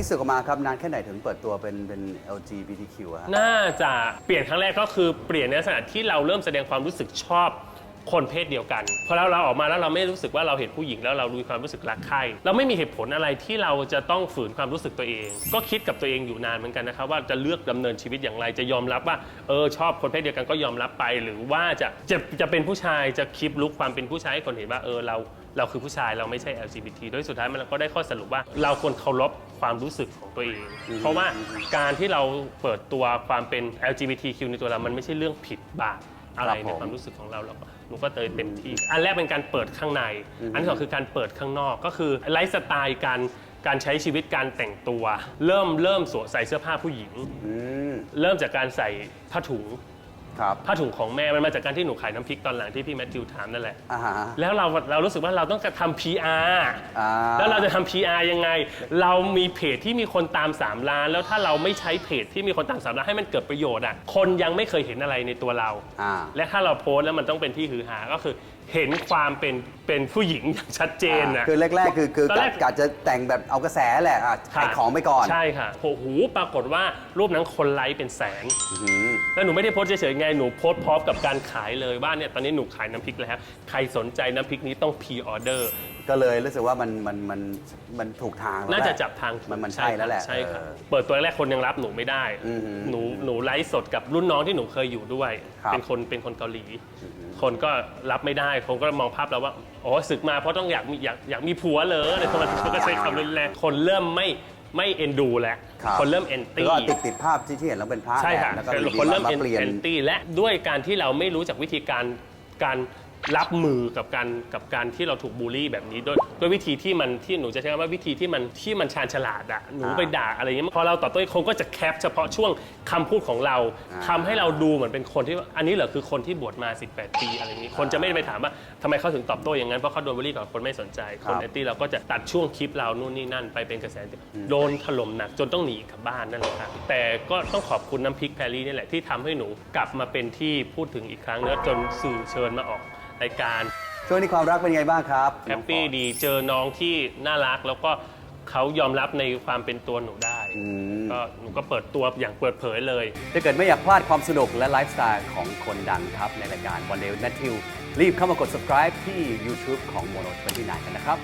ที่สึกออกมาครับนานแค่ไหนถึงเปิดตัวเป็นเป็น LGBTQ อะฮะน่าจะเปลี่ยนครั้งแรกก็คือเปลี่ยนในลักษณะที่เราเริ่มแสดงความรู้สึกชอบ คนเพศเดียวกันพอเราเราออกมาแล้วเราไม่รู้สึกว่าเราเห็นผู้หญิงแล้วเรามีความรู้สึกรักใคร่เราไม่มีเหตุผลอะไรที่เราจะต้องฝืนความรู้สึกตัวเอง ก็คิดกับตัวเองอยู่นานเหมือนกันนะครับว่าจะเลือกดำเนินชีวิตอย่างไรจะยอมรับว่าเออชอบคนเพศเดียวกันก็ยอมรับไป หรือว่าจะจะจะเป็นผู้ชายจะคลิปลุกความเป็นผู้ชายให้คนเห็นว่าเออเราเราคือผู้ชายเราไม่ใช่ LGBT โดยสุดท้ายมันก็ได้ข้อสรุปว่าเราควรเคารพความรู้สึกของตัวเอง เพราะว่าการที่เราเปิดตัวความเป็น LGBTQ ในตัวเรามันไม่ใช่เรื่องผิดบาปอะไรในความรู้สึกของเราเราก็ หนูก็เตยเต็มที่ อันแรกเป็นการเปิดข้างใน อันที่สองคือการเปิดข้างนอกก็คือไลฟ์สไตล์การการใช้ชีวิตการแต่งตัว เริ่มเริ่มสวมใส่เสื้อผ้าผู้หญิงอืมเริ่มจากการใส่ผ้าถุง ครับผ้าถุงของแม่มันมาจากการที่หนูขายน้ำพริกตอนหลังที่พี่แมทธิวถามนั่นแหละ อ่าฮะ แล้วเราเรารู้สึกว่าเราต้องการทำ PR อ่า แล้วเราจะทำ PR ยังไง เรามีเพจที่มีคนตาม 3 ล้าน แล้วถ้าเราไม่ใช้เพจที่มีคนตาม 3 ล้านให้มันเกิดประโยชน์อะ คนยังไม่เคยเห็นอะไรในตัวเรา อ่า และถ้าเราโพสต์แล้วมันต้องเป็นที่ฮือฮาก็คือ เห็นความเป็นเป็นผู้หญิงอย่างชัดเจนนะ คือแรก ๆ คือคือตอนแรก กะจะแต่งแบบเอากระแสแหละอะขายของไปก่อน ใช่ค่ะโอ้โหปรากฏว่ารูปนั้นคนไลค์เป็นแสนอื้อหือแล้วหนูไม่ได้โพสต์เฉยๆไง หนูโพสต์พร้อมกับการขายเลยว่าเนี่ยตอนนี้หนูขายน้ำพริกแล้ว ใครสนใจน้ำพริกนี้ต้องพ r ออเดอร์ก็เลยรู้สึกว่ามันมันมันมันถูกทางแล้วน่าจะหลจับทางถูกมันมันใช่แล้วแหละใช่ค่ะเออ เปิดตัวแรกคนยังรับหนูไม่ได้ อือหือหนูหนูไลฟ์สดกับรุ่นน้องที่หนูเคยอยู่ด้วย ครับเป็นคนเป็นคนเกาหลี คนก็รับไม่ได้คนก็มองภาพเราว่าอ๋อศึกมาเพราะต้องอยากมีอยากอยากมีผัวเหรออะไรประมาณนี้เขาก็ใช้คำรุนแรงคนเริ่มไม่ไม่เอ็นดูแล้วครับ คนเริ่มเอนแล้วตี้ ก็ติดติดภาพที่ที่เห็นแล้วเป็นพระใช่ค่ะแแล้วก็คืออยู่ดีคนเริ่มมาเอนเปลี่ยนแอนตี้และด้วยการที่เราไม่รู้จักวิธีการการ รับมือกับการกับการที่เราถูกบูลลี่แบบนี้ด้วยด้วยวิธีที่มันที่หนูจะใช้คำว่าวิธีที่มันที่มันชาญฉลาดอะหนูอ่าไปด่าอะไรเงี้ยพอเราตอบโต้คนก็จะแคปเฉพาะช่วงคำพูดของเราอ่าทำให้เราดูเหมือนเป็นคนที่ว่าอันนี้เหรอคือคนที่บวชมา 18 ปีอะไรอย่างนี้คนจะไม่ได้ไปถามว่าทำไมเขาถึงตอบโต้อย่างนั้นเพราะเขาโดนบูลลี่กับคนไม่สนใจคนครับ แอนตี้เราก็จะตัดช่วงคลิปเรานู่นนี่นั่นไปเป็นกระแสโดนถล่มหนักจนต้องหนีกลับบ้านนั่นแหละครับแต่ก็ต้องขอบคุณน้ำพริกแพรรี่นี่แหละที่ทำให้หนูกลับมาเป็นที่พูดถึงอีกครั้งเนื้อะจนสื่อเชิญมาออก รายการช่วงนี้ความรักเป็นไงบ้างครับแฮปปี้ดีเจอน้องที่น่ารักแล้วก็เขายอมรับในความเป็นตัวหนูได้อืมก็หนูก็เปิดตัวอย่างเปิดเผยเลย ถ้าเกิดไม่อยากพลาดความสนุกและไลฟ์สไตล์ของคนดังครับ ในรายการวันเด y นัททิวรีบเข้ามากด subscribe ที่ YouTube ของ Mono 29กันนะครับ